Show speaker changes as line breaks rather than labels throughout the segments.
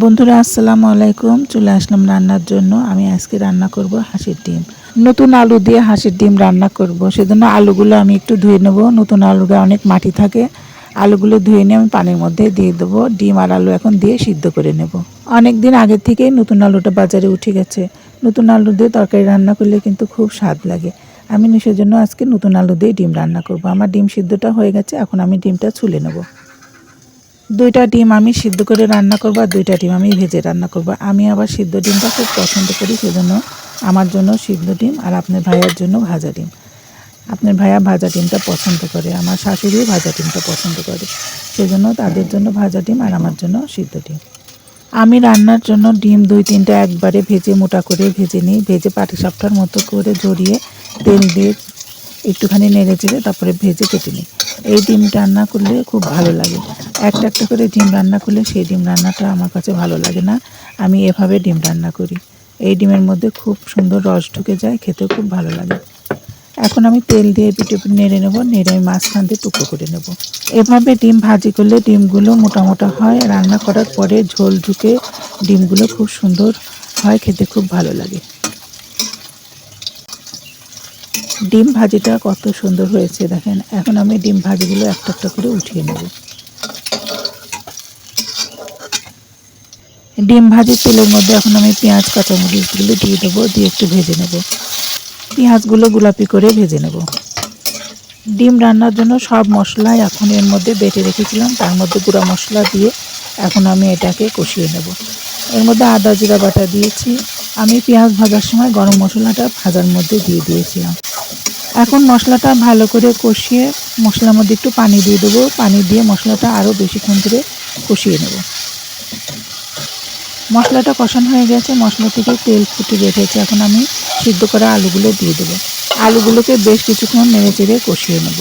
বন্ধুরা, আসসালামু আলাইকুম। চলে আসলাম রান্নার জন্য। আমি আজকে রান্না করব হাঁসের ডিম। নতুন আলু দিয়ে হাঁসের ডিম রান্না করব। সেজন্য আলুগুলো আমি একটু ধুয়ে নেব। নতুন আলুতে অনেক মাটি থাকে। আলুগুলো ধুয়ে নিয়ে আমি পানির মধ্যে দিয়ে দেবো। ডিম আর আলু এখন দিয়ে সিদ্ধ করে নেব। অনেক দিন আগের থেকেই নতুন আলুটা বাজারে উঠে গেছে। নতুন আলু দিয়ে তরকারি রান্না করলে কিন্তু খুব স্বাদ লাগে। আমি সেজন্য আজকে নতুন আলু দিয়ে ডিম রান্না করব। আমার ডিম সিদ্ধটা হয়ে গেছে। এখন আমি ডিমটা ছুলে নেব। দুইটা ডিম আমি সিদ্ধ করে রান্না করব আর দুইটা ডিম আমি ভেজে রান্না করব। আমি আবার সিদ্ধ ডিমটা খুব পছন্দ করি, সেজন্য আমার জন্য সিদ্ধ ডিম আর আপনার ভাইয়ার জন্য ভাজা ডিম। আপনার ভাইয়া ভাজা ডিমটা পছন্দ করে, আমার শাশুড়িও ভাজা ডিমটা পছন্দ করে, সেজন্য তাদের জন্য ভাজা ডিম আর আমার জন্য সিদ্ধ ডিম। আমি রান্নার জন্য ডিম দুই তিনটা একবারে ভেজে মোটা করে ভেজে নিই, ভেজে পাটি সাপটার মতো করে জড়িয়ে তেল দিয়ে একটুখানি নেড়ে চেড়ে তারপরে ভেজে কেটে নিই। এই ডিম রান্না করলে খুব ভালো লাগে। একটা একটা করে ডিম রান্না করলে সেই ডিম রান্নাটা আমার কাছে ভালো লাগে না। আমি এভাবে ডিম রান্না করি। এই ডিমের মধ্যে খুব সুন্দর রস ঢুকে যায় খেতে খুব ভালো লাগে। এখন আমি তেল দিয়ে পিঠে নেড়ে নেব, নেড়ে আমি মাঝখান দিয়ে টুকরো করে নেব। এভাবে ডিম ভাজি করলে ডিমগুলো মোটা মোটা হয়। রান্না করার পরে ঝোল ঢুকে ডিমগুলো খুব সুন্দর হয়, খেতে খুব ভালো লাগে। ডিম ভাজিটা কত সুন্দর হয়েছে দেখেন। এখন আমি ডিম ভাজিগুলো একটা একটা করে উঠিয়ে নেব। ডিম ভাজির তেলের মধ্যে এখন আমি পেঁয়াজ কাঁচামরিচগুলো দিয়ে দেবো, দিয়ে একটু ভেজে নেব। পেঁয়াজগুলো গোলাপি করে ভেজে নেব। ডিম রান্নার জন্য সব মশলাই এখন এর মধ্যে বেটে রেখেছিলাম, তার মধ্যে গুঁড়া মশলা দিয়ে এখন আমি এটাকে কষিয়ে নেব। এর মধ্যে আদা, জিরা বাটা দিয়েছি। আমি পেঁয়াজ ভাজার সময় গরম মশলাটা ভাজার মধ্যে দিয়ে দিয়েছিলাম। এখন মশলাটা ভালো করে কষিয়ে মশলার মধ্যে একটু পানি দিয়ে দেবো। পানি দিয়ে মশলাটা আরও বেশিক্ষণ ধরে কষিয়ে নেব। মশলাটা কষানো হয়ে গেছে। মশলা থেকে তেল ফুটে রেখেছে এখন আমি সিদ্ধ করা আলুগুলো দিয়ে দেবো। আলুগুলোকে বেশ কিছুক্ষণ নেড়ে চেড়ে কষিয়ে নেব।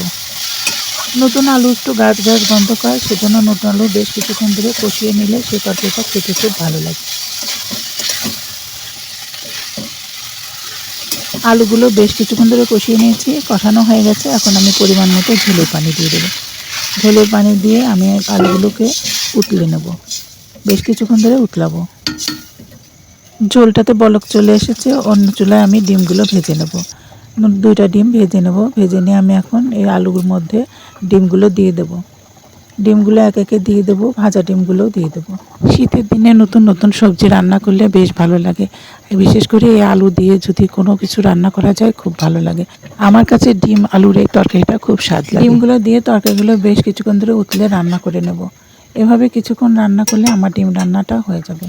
নতুন আলু একটু গাছ গাছ গন্ধ করে সেজন্য নতুন আলু বেশ কিছুক্ষণ ধরে কষিয়ে নিলে সে তরকারিটা খেতে খুব ভালো লাগে। আলুগুলো বেশ কিছুক্ষণ ধরে কষিয়ে নিয়েছি, কষানো হয়ে গেছে। এখন আমি পরিমাণ মতো ঝোলের পানি দিয়ে দেবো। ঝোলের পানি দিয়ে আমি আলুগুলোকে উতলে নেব। বেশ কিছুক্ষণ ধরে উতলাবো। ঝোলটাতে বলক চলে এসেছে, অন্য চুলায় আমি ডিমগুলো ভেজে নেব। দুইটা ডিম ভেজে নেব। ভেজে নিয়ে আমি এখন এই আলুর মধ্যে ডিমগুলো দিয়ে দেবো। ডিমগুলো এক একে দিয়ে দেবো, ভাজা ডিমগুলোও দিয়ে দেবো। শীতের দিনে নতুন নতুন সবজি রান্না করলে বেশ ভালো লাগে। বিশেষ করে এই আলু দিয়ে যদি কোনো কিছু রান্না করা যায়, খুব ভালো লাগে। আমার কাছে ডিম আলুর এই তরকারিটা খুব স্বাদ লাগে। ডিমগুলো দিয়ে তরকারিগুলো বেশ কিছুক্ষণ ধরে উতলে রান্না করে নেব। এভাবে কিছুক্ষণ রান্না করলে আমার ডিম রান্নাটা হয়ে যাবে।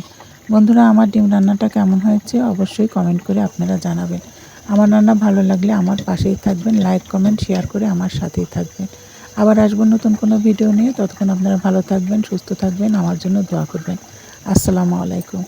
বন্ধুরা, আমার ডিম রান্নাটা কেমন হয়েছে অবশ্যই কমেন্ট করে আপনারা জানাবেন। আমার রান্না ভালো লাগলে আমার পাশেই থাকবেন। লাইক, কমেন্ট, শেয়ার করে আমার সাথেই থাকবেন। আবার আসব নতুন কোনো ভিডিও নিয়ে। ততক্ষণ আপনারা ভালো থাকবেন, সুস্থ থাকবেন, আমার জন্য দোয়া করবেন। আসসালামু আলাইকুম।